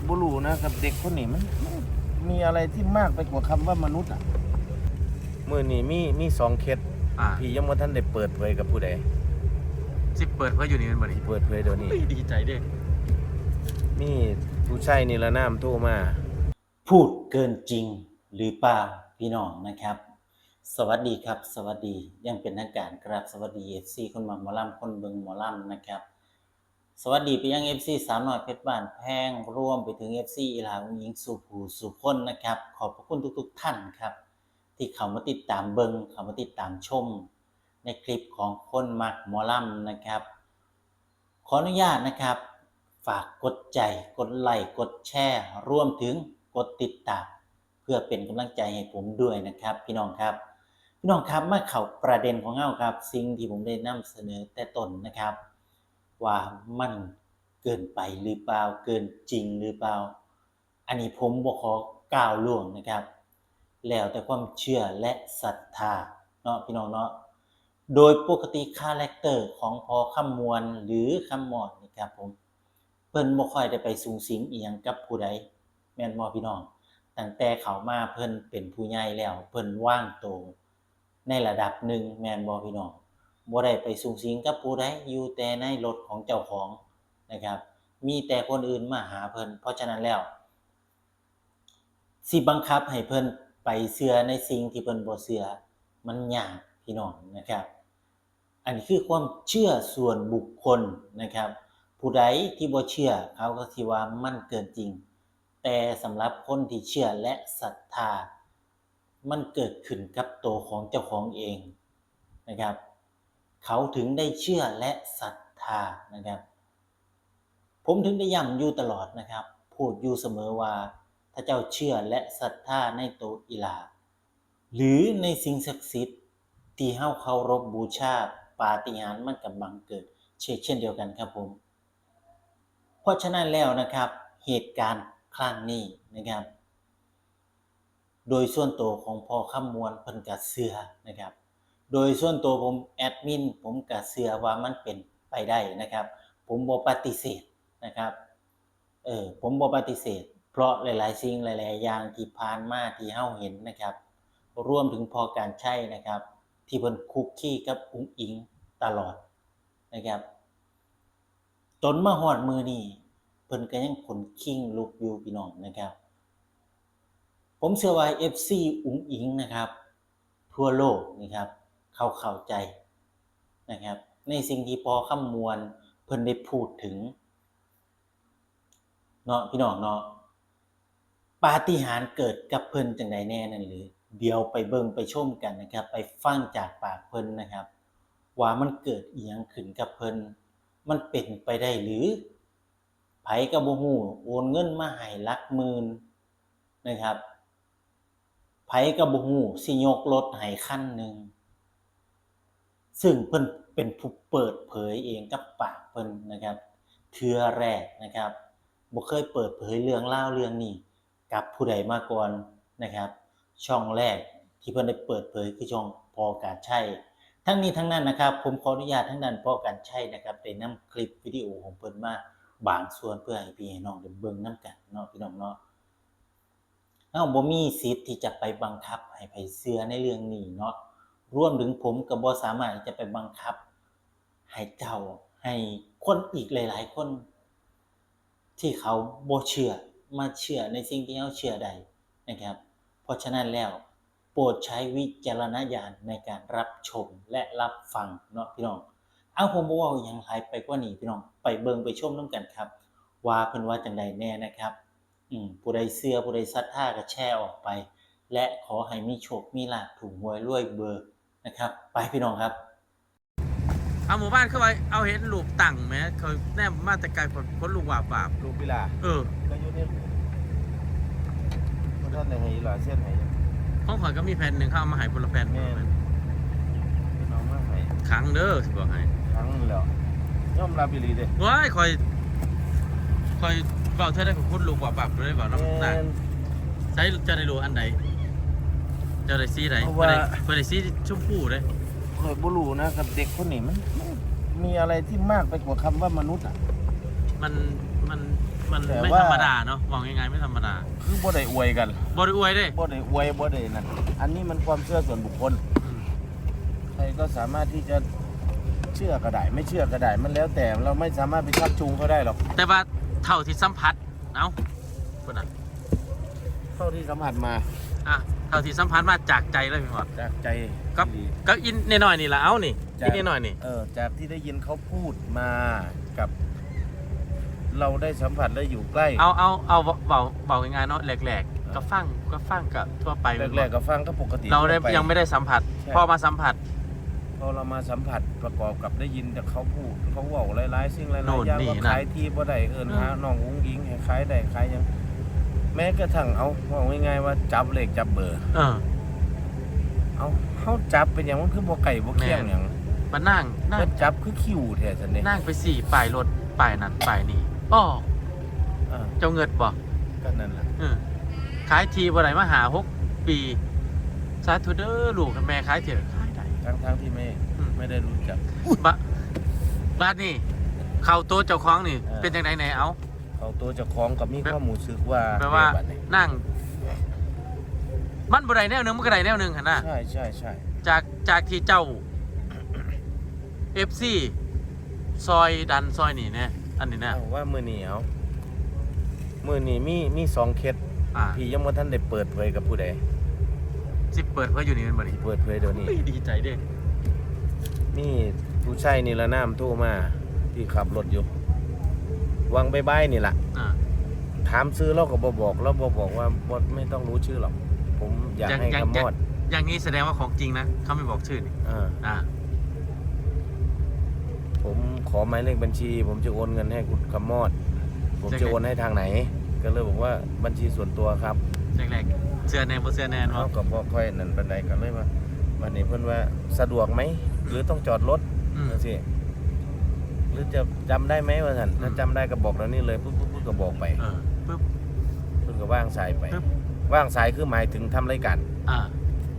อยบ่รู้นะกับเด็กคนนี้มันมันมีอะไรที่มากไปกว่าคำว่ามนุษย์อะมื้อนี้มีมีสองเคสอ่าที่ยังบ่ทันได้เปิดเผยกับผู้ใดสิเปิดเผยอยู่นี่แมันบ่นี่ที่เปิดเผยเดี๋ยวนี้เฮ้ยดีใจเด้ มีผู้ชายนี่ละนามโทรมา พูดเกินจริงหรือเปล่าพี่น้องนะครับ สวัสดีครับ สวัสดียังเป็นทางการครับสวัสดีเอฟซีคนมาหมอลำคนเบิงหมอลำนะครับ สวัสดีไปยังเอฟซีสาวน้อยเพชรบ้านแพงร่วมไปถึงเอฟซีอีลาอุ้งยิงสุภูสุคนนะครับ ขอบพระคุณทุกๆ ท่านครับ ที่เข้ามาติดตามเบิงเข้ามาติดตามชม ในคลิปของคนมักหมอลำนะครับ ขออนุญาตนะครับ ฝากกดใจกดไลค์กดแชร์รวมถึงกดติดตามเพื่อเป็นกำลังใจให้ผมด้วยนะครับ พี่น้องครับ พี่น้องครับมาเข้าประเด็นของเฮาครับ สิ่งที่ผมได้นำเสนอแต่ต้นนะครับ ว่ามันเกินไปหรือเปล่าเกินจริงหรือเปล่า อันนี้ผมบ่ขอกล่าวล่วงนะครับ แล้วแต่ความเชื่อและศรัทธาเนาะพี่น้องเนาะโดยปกติคาแรคเตอร์ของพอคำมวลหรือคำมอดนี่ครับผมเพิ่นบ่ค่อยได้ไปสูงสิงเอียงกับผู้ใดแม่นบ่พี่น้องตั้งแต่เขามาเพิ่นเป็นผู้ใหญ่แล้ว เพิ่นว่างโตในระดับหนึ่งแม่นบ่พี่น้อง บ่ได้ไปสูงสิงกับผู้ใดอยู่แต่ในรถของเจ้าของนะครับ มีแต่คนอื่นมาหาเพิ่นเพราะฉะนั้นแล้ว สิบังคับให้เพิ่นไปเชื่อในสิ่งที่เพิ่นบ่เชื่อมันยากพี่น้องนะครับ อันนี้คือความเชื่อส่วนบุคคลนะครับ ผู้ใดที่บ่เชื่อเขาก็สิว่ามันเกินจริง แต่สำหรับคนที่เชื่อและศรัทธา มันเกิดขึ้นกับตัวของเจ้าของเองนะครับ เขาถึงได้เชื่อและศรัทธานะครับ ผมถึงได้ย้ำอยู่ตลอดนะครับ พูดอยู่เสมอว่าถ้าเจ้าเชื่อและศรัทธาในตัวอิลา หรือในสิ่งศักดิ์สิทธิ์ที่เฮาเคารพบูชาปาฏิหาริย์มันกับบังเกิด เช่นเช่นเดียวกันครับผม เพราะฉะนั้นแล้วนะครับ เหตุการณ์ครั้งนี้นะครับ โดยส่วนตัวของพ่อคำมวลเพิ่นกะเสือนะครับ โดยส่วนตัวผมแอดมินผมกะเสือว่ามันเป็นไปได้นะครับ ผมบ่ปฏิเสธนะครับเออผมบ่ปฏิเสธ เพราะหลาย ๆ สิ่งหลาย ๆ อย่างที่ผ่านมาที่เฮาเห็นนะครับรวมถึงพอการใช้นะครับ ที่เพิ่นคุกคีกับอุ้งอิงตลอดนะครับ จนมาฮอดมือนี้เพิ่นก็ยังขนคิงลุกอยู่พี่น้องนะครับ ผมเชื่อว่า FC อุ้งอิงนะครับ ทั่วโลกนะครับ เขาเข้าใจนะครับ ในสิ่งที่พอคำมวลเพิ่นได้พูดถึงเนาะพี่น้องเนาะปาฏิหาริย์เกิดกับเพิ่นจังไดแน่นั่นหรือ เดี๋ยวไปเบิ่งไปชมกันนะครับ ไปฟังจากปากเพิ่นนะครับ ว่ามันเกิดอีหยังขึ้นกับเพิ่นมันเป็นไปได้หรือไผก็บ่ฮู้โอนเงินมาให้ลักหมื่นนะครับไผก็บ่ฮู้สิยกรถให้คันหนึ่ง ซึ่งเพิ่นเป็นผู้เปิดเผยเองกับปากเพิ่นนะครับ เทื่อแรกนะครับบ่เคยเปิดเผยเรื่องเล่าเรื่องนี้กับผู้ใดมาก่อนนะครับ ช่องแรกที่เพิ่นได้เปิดเผยคือช่องพอการใช้ทั้งนี้ทั้งนั้นนะครับ ผมขออนุญาตทั้งนั้นพอการใช้นะครับได้นำคลิปวิดีโอของเพิ่นมาบางส่วนเพื่อให้พี่น้องได้เบิ่งนํกันเนาะพี่น้องเนาะเฮาบ่มีสิทธิ์ที่จะไปบังคับให้ไผเชื่อในเรื่องนี้เนาะ รวมถึงผมก็บ่สามารถจะไปบังคับ ให้เจ้าให้คนอีกหลาย ๆ คน ที่เขาบ่เชื่อมาเชื่อในสิ่งที่เขาเชื่อใดนะครับ เพราะฉะนั้นแล้วโปรดใช้วิจารณญาณในการรับชมและรับฟังเนาะพี่น้องเอาผมบ่เว้าหยังหลายไปกว่านี้พี่น้องไปเบิงไปชมนํกันครับ ว่าเพิ่นว่าจังใดแน่นะครับอืมผู้ใดเชื่อผู้ใดศรัทธาก็แชร์ออกไป และขอให้มีโชคมีลาภถูกหวยรวยเบอร์ นะครับ ไปพี่น้องครับ เอาหมู่บ้านเข้าไปเอาเห็นรูปตั้งแหมเขาแนบมาแต่ไกลคนคนลูกวาบวาบลูกพิลาเออก็อยู่ในบ่ทันได้ให้อีหลาเส้นให้ห้องข่อยก็มีแผ่นหนึ่งเข้าเอามาให้คนละแผ่นแม่นพี่น้องมาให้ครั้งเด้อสิบอกให้ครั้งแล้วยอมรับอีหลีเด้ว้ายคอยคอยเบาเธอได้ของคนลูกวาบวาบเลยเปล่าน้ำหนักแม่นใช้จะได้รู้อันใดเจะได้ซีไหนเพราะเพื่อว่าได้เพื่อได้ซีชมพูเลยข่อยบ่รู้นะกับเด็กคนนี้มันมันมีอะไรที่มากไปกว่าคำว่ามนุษย์อะ มันมันมันแต่ไม่ว่า ธรรมดาเนาะมองยังไงไม่ธรรมดาคือบ่ได้อวยกันบริอวยเด้บ่ได้อวยบ่ได้นั่นอันนี้มันความเชื่อส่วนบุคคล อืมใครก็สามารถที่จะเชื่อก็ได้ไม่เชื่อก็ได้มันแล้วแต่เราไม่สามารถไปชักจูงเขาได้หรอกแต่ว่าเท่าที่สัมผัสเอ้าคนน่ะเท่าที่สัมผัสมา อะเท่าที่สัมผัสมาจากใจเลยพี่หมอด จากใจครับ ที่ก็อินนิดหน่อยนี่ละเอ้านี่จากอินนิดหน่อยนี่ เออจากที่ได้ยินเขาพูดมากับ เราได้สัมผัสได้อยู่ใกล้ เอาเอาเอาเบาเบาง่ายๆเนาะแหลกๆก็ฟังก็ฟังกับทั่วไปแรกๆก็ฟังก็ปกติเราได้ทั่วป ยังไม่ได้สัมผัส ใช่ พอมาสัมผัส พอเรามาสัมผัสประกอบกับได้ยินแต่เขาพูดเขาเว่าหลายๆสิ่งหลายโน่นๆอย่างนี่ว่านั่นขายที่บ่ได้เอิ้นเออหาน้องอุ้งยิงให้ขายได้ขายหยัง แม้กระทั่งเอาว่าง่ายๆว่าจับเลขจับเบอร์ เออ เอาเขาจับเป็นอย่างมันคือบ่ไก่บ่เคียงแม่นอย่างมานั่งนั่งมันจับคือคิวแท้ซั่นเด้นั่งไปสี่ป่ายรถป่ายนั้นป่ายนี้อ้อเออเจ้าเงิดบ่ก็นั่นแหละเออขายทีบ่ได้มาหาหกปีสาธุเด้อลูกกับแม่ขายเถอะขายได้ ทั้งๆที่ไม่อืม ไม่ได้รู้จัก บะบ้านนี่ เข้าโต๊ะเจ้าของนี่เออเป็นจังไดไหนเอาเขา ตัวเจ้าของกับมีความรู้สึกว่าแปลว่าเอ๊ะบัดนี้นั่ง มันบ่ได้แนวหนึงมันก็ได้แนวหนึงหั่นน่ะ ใช่ใช่ใช่จากจากที่เจ้า FC ซอยดันซอยนี่แน่อันนี้เนะเอาว่ามื้อนี้เอามือนี้มีมีสองเคสอ่าพี่ยังบ่ทันได้เปิดเผยกับผู้ใดสิเปิดเพื่ออยู่นี่มันบ่นี่ที่เปิดเผยเดี๋ยวนี้ อุ้ยดีใจเด้มีผู้ชายนี่ละน้ำโทรมาที่ขับรถอยู่ วังใบายๆนี่ล่ะอ่า ถามซื้อเราก็บ่บอกเราบ่บอกว่าบ่ไม่ต้องรู้ชื่อหรอก ผมอยากให้คำมอดอย่างนี้แสดงว่าของจริงนะเขาไม่บอกชื่อนี่อ่าอ่าผมขอหมายเลขบัญชี ผมจะโอนเงินให้คุณคำมอด ผมจะโอนให้ทางไหน ก็เลยบอกว่าบัญชีส่วนตัวครับ แรกๆเสื้อแนนบ่เสื้อแนนเขาวะก็บ่ค่อยนั่นปานใดก็เลยว่าวันนี้เพิ่นว่าสะดวกไหม หรือต้องจอดรถอืมจังซี่ หรือจะจำได้ไหมว่าซั่นถ้าอืมจำได้ก็บอกแล้วนี่เลยปุ๊บปุ๊บปุ๊บก็บอกไปเออปึ๊บ เพิ่นก็ว่างสายไป ปึ๊บ ว่างสายคือหมายถึงทำรายการอ่า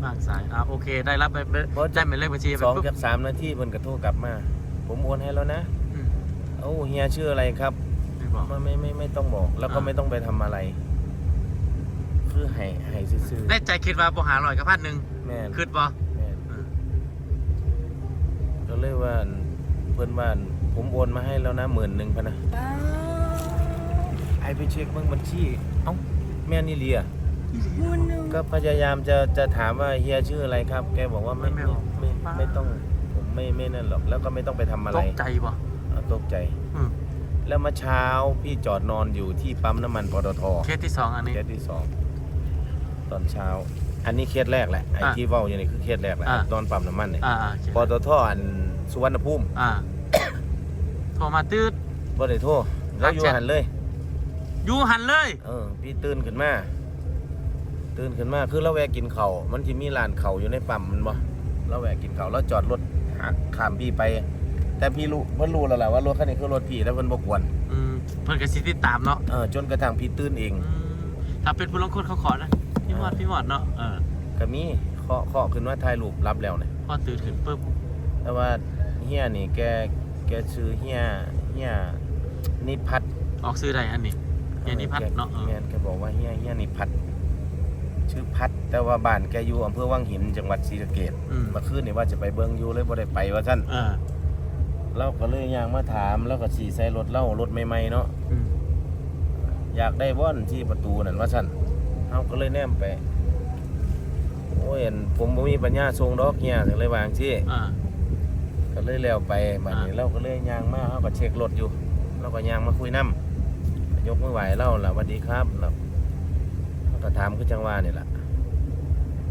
บางสายอ่าโอเค ได้รับไปไปเพราะได้เป็นเลขบัญชีไปสองปุ๊บจากสามนาทีเพิ่นก็โทรกลับมา ผมโอนให้แล้วนะอืมเอ้าเฮียชื่ออะไรครับไม่บอก ไม่ไม่ไม่ไม่ต้องบอก แล้วก็อ่า ไม่ต้องไปทำอะไร คือให้ให้ซื่อได้ใจคิดว่าบ่หาร้อยกับพันหนึ่งๆแม่นคิดบ่แม่นเออก็เลยว่าเพิ่นว่า ผมโอนมาให้แล้วนะหมื่นหนึ่งพะนะไอไปเช็คเบิ่งบัญชี เอ้าแม่นี่เลียก็พยายามจะจะถามว่าเฮียชื่ออะไรครับ แกบอกว่าไม่ไม่ไม่ไม่ไม่ต้องผมไม่ไม่นั่นหรอก แล้วก็ไม่ต้องไปทำอะไรตกใจบ่อ่าตกใจอืมแล้วเมื่อเช้าพี่จอดนอนอยู่ที่ปั๊มน้ำมันปตทเคสที่สองอันนี้เคสที่สองตอนเช้า อันนี้เคสแรกแหละไอ้อะที่เว้าอย่างนี้คือเคสแรกแหละอะตอนปั๊มน้ำมันเนี่ยอ่าอ่าโอเคปตทอันสุวรรณภูมิอ่าโท รมาตืด บ่ได้โทรแล้วอยู่แชทหันเลย อยู่หันเลย เออ พี่ตื่นขึ้นมา ตื่นขึ้นมา คือเราแวะกินเขาวมันจะมีร้านเขาวอยู่ในปั๊มมันบ่เราแวะกินเขาวแล้วจอดรถหักข้ามพี่ไป แต่พี่รู้เพิ่นรู้แล้วแหละว่ารถคันนี้คือรถพี่แล้วเพิ่นบ่ควรอืมเพิ่นก็สิติดตามเนาะเออจนกระทั่งพี่ตื่นเองอืมถ้าเป็นผู้ลงคนเขาขอนะ พี่หมอดพี่หมอดเนาะ เออก็มีเคาะเคาะขึ้นว่าถ่ายรูปรับแล้วเนี่ยพอตื่นขึ้นปุ๊บแต่ว่าเฮียนี่แกแกชื่อเฮียเฮียนิพัฒน์ออกซื้อได้อันนี้เฮียนิพัฒน์เนาะเออแม่นแกบอกว่าเฮียเฮียนิพัฒน์ชื่อพัฒน์แต่ว่าบ้านแกอยู่อำเภอวังหินจังหวัดศรีสะเกษอืมเมื่อคืนนี่ว่าจะไปเบิ่งอยู่เลยบ่ได้ไปว่าซั่นเออเราก็เลยย่างมาถามแล้วก็สีใส่รถเล่ารถใหม่ๆเนาะ อืมอยากได้บ่อนที่ประตูนั่นว่าซั่นเฮาก็เลยแนมไป โอ้ยอันผมบ่มีปัญญาส่งดอกเฮียถึงเลยวาจั่งซี่อ่า ก็เลยแล้วไปบัดนี้อ่าเราก็เลยย่างมาเฮาก็เช็ครถอยู่ เราก็ย่างมาคุยนํยกมือไหวเล่าล่ะสวัสดีครับแล้วเราก็ถามคือจังว่านี่ล่ะ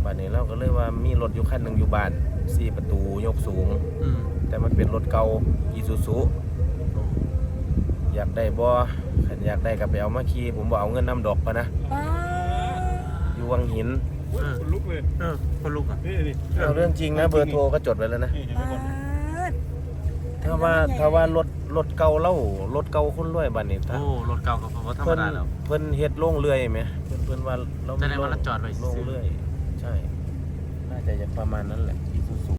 บัดนี้เราก็เลยว่ามีรถอยู่คันหนึงอยู่บ้านสี่ประตูยกสูงอืมแต่มันเป็นรถเก่าอีซูซุอยากได้บ่ขันอยากได้ก็ไปเอามาขี่ผมบ่เอาเงินนำดอกปะนะอยู่วังหินเออคนลุกเลยเออคนลุกอะนี่นี่เอาเรื่องจริงนะเบอร์โทรก็จดไว้แล้วนะ ถ้าว่าถ้าว่ารถรถเก่าเล่ารถเก่าคนรวยบัดนี้ถ้าโอ้รถเก่ากับพอธรรมเพิ่นดาแล้ว เพิ่นเฮ็ดโล่งเรื่อยไหมเพิ่นเพิ่นว่าเราแสดงว่าเราจอดไว้โล่งซื่อเรื่อย ใช่ น่าจะอย่างประมาณนั้นแหละอีซูซุ